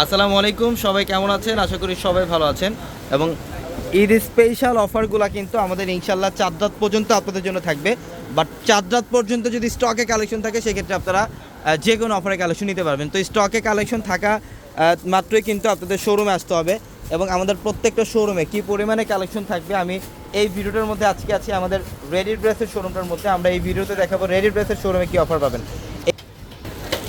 আসসালামু আলাইকুম, সবাই কেমন আছেন? আশা করি সবাই ভালো আছেন। এবং ঈদ স্পেশাল অফারগুলো কিন্তু আমাদের ইনশাল্লাহ চার রাত পর্যন্ত আপনাদের জন্য থাকবে। বাট চার রাত পর্যন্ত যদি স্টকে কালেকশন থাকে, সেক্ষেত্রে আপনারা যে কোনো অফারে কালেকশন নিতে পারবেন। তো স্টকে কালেকশন থাকা মাত্রই কিন্তু আপনাদের শোরুমে আসতে হবে। এবং আমাদের প্রত্যেকটা শোরুমে কী পরিমাণে কালেকশন থাকবে, আমি এই ভিডিওটার মধ্যে আজকে আছি আমাদের রেডি ড্রেসের শোরুমটার মধ্যে। আমরা এই ভিডিওতে দেখাবো রেডি ড্রেসের শোরুমে কী অফার পাবেন।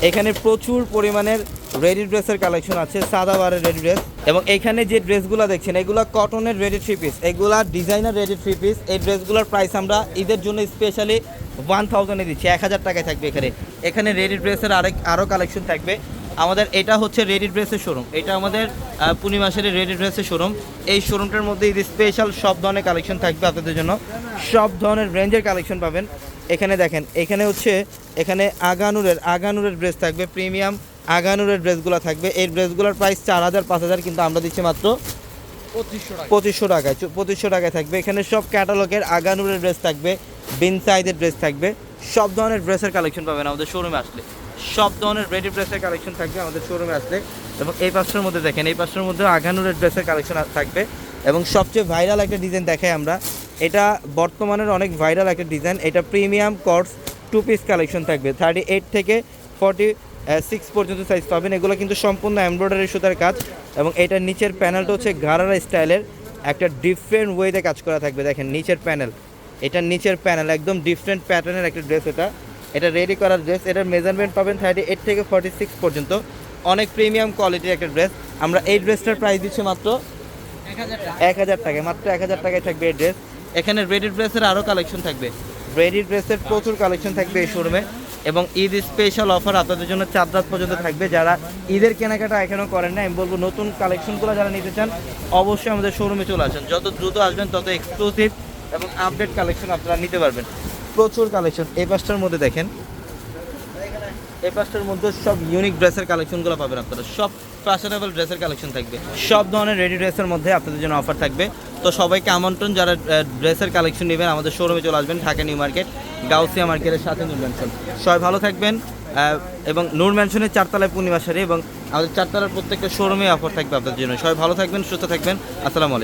এখানে প্রচুর পরিমাণের রেডি ড্রেসের কালেকশন আছে সাদাবারের রেডি ড্রেস। এবং এখানে যে ড্রেসগুলো দেখছেন, এগুলো কটনের রেডি থ্রি পিস এগুলা ডিজাইনার রেডি থ্রি পিস এই ড্রেসগুলোর প্রাইস আমরা ঈদের জন্য স্পেশালি ওয়ান থাউজেন্ডে দিচ্ছি, এক হাজার টাকায় থাকবে এখানে। এখানে রেডি ড্রেসের আরেক আরও কালেকশন থাকবে। আমাদের এটা হচ্ছে রেডি ড্রেসের শোরুম এটা আমাদের পূর্ণিমাসের রেডি ড্রেসের শোরুম এই শোরুমটার মধ্যে ঈদ স্পেশাল সব ধরনের কালেকশন থাকবে আপনাদের জন্য। সব ধরনের রেঞ্জের কালেকশন পাবেন। এখানে দেখেন, এখানে হচ্ছে এখানে আগানুরের আগানুরের ড্রেস থাকবে প্রিমিয়াম আগানুরের ড্রেসগুলো থাকবে। এই ড্রেসগুলোর প্রাইস চার হাজার পাঁচ হাজার কিন্তু আমরা দিচ্ছি মাত্র পঁচিশশো টাকা। পঁচিশশো টাকায় পঁচিশশো টাকায় থাকবে। এখানে সব ক্যাটালগের আগানুরের ড্রেস থাকবে বিন সাইজের ড্রেস থাকবে। সব ধরনের ড্রেসের কালেকশন পাবেন আমাদের শোরুমে আসলে। সব ধরনের রেডি ড্রেসের কালেকশন থাকবে আমাদের শোরুমে আসলে। এবং এই পাঁচটার মধ্যে দেখেন এই পাঁচটার মধ্যে আগানুরের ড্রেসের কালেকশন থাকবে। এবং সবচেয়ে ভাইরাল একটা ডিজাইন দেখাই আমরা। এটা বর্তমানের অনেক ভাইরাল একটা ডিজাইন এটা প্রিমিয়াম কর্স টু পিস কালেকশন থাকবে। থার্টি এইট থেকে ফর্টি সিক্স পর্যন্ত সাইজ পাবেন। এগুলো কিন্তু সম্পূর্ণ এমব্রয়ডারি সুতার কাজ এবং এটার নিচের প্যানেলটা হচ্ছে গারারা স্টাইলের একটা ডিফারেন্ট ওয়েতে কাজ করা থাকবে। দেখেন নিচের প্যানেল এটার নিচের প্যানেল একদম ডিফারেন্ট প্যাটার্নের একটা ড্রেস এটা। এটা রেডি করার ড্রেস এটার মেজারমেন্ট পাবেন থার্টি এইট থেকে ফর্টি সিক্স পর্যন্ত। অনেক প্রিমিয়াম কোয়ালিটির একটা ড্রেস আমরা এই ড্রেসটার প্রাইস দিচ্ছি মাত্র এক হাজার টাকা। এক হাজার টাকায়। মাত্র এক হাজার টাকায় থাকবে এই ড্রেস এখানে রেডি ড্রেসের আরও কালেকশন থাকবে। রেডি ড্রেসের প্রচুর কালেকশন থাকবে এই শোরুমে এবং ঈদ স্পেশাল অফার আপনাদের জন্য চার রাত পর্যন্ত থাকবে। যারা ঈদের কেনাকাটা এখনও করেন না আমি বলব নতুন কালেকশনগুলো যারা নিতে চান, অবশ্যই আমাদের শোরুমে চলে আসেন। যত দ্রুত আসবেন, তত এক্সক্লুসিভ এবং আপডেট কালেকশন আপনারা নিতে পারবেন। প্রচুর কালেকশন। এই পাঁচটার মধ্যে দেখেন, এই পাঁচটার মধ্যে সব ইউনিক ড্রেসের কালেকশনগুলো পাবেন আপনারা। সব ফ্যাশনেবল ড্রেসের কালেকশন থাকবে। সব ধরনের রেডি ড্রেসের মধ্যে আপনাদের জন্য অফার থাকবে। তো সবাইকে আমন্ত্রণ, যারা ড্রেসের কালেকশন নেবেন, আমাদের শোরুমে চলে আসবেন, ঢাকা নিউ মার্কেট, গাউসিয়া মার্কেটের সাথে নূর ম্যানশন সবাই ভালো থাকবেন এবং নূর ম্যানশনের চারতলায় পূর্ণিমা সারি এবং আমাদের চারতলার প্রত্যেকটা শোরুমে অফার থাকবে আপনাদের জন্য। সবাই ভালো থাকবেন, সুস্থ থাকবেন, আসসালামু আলাইকুম।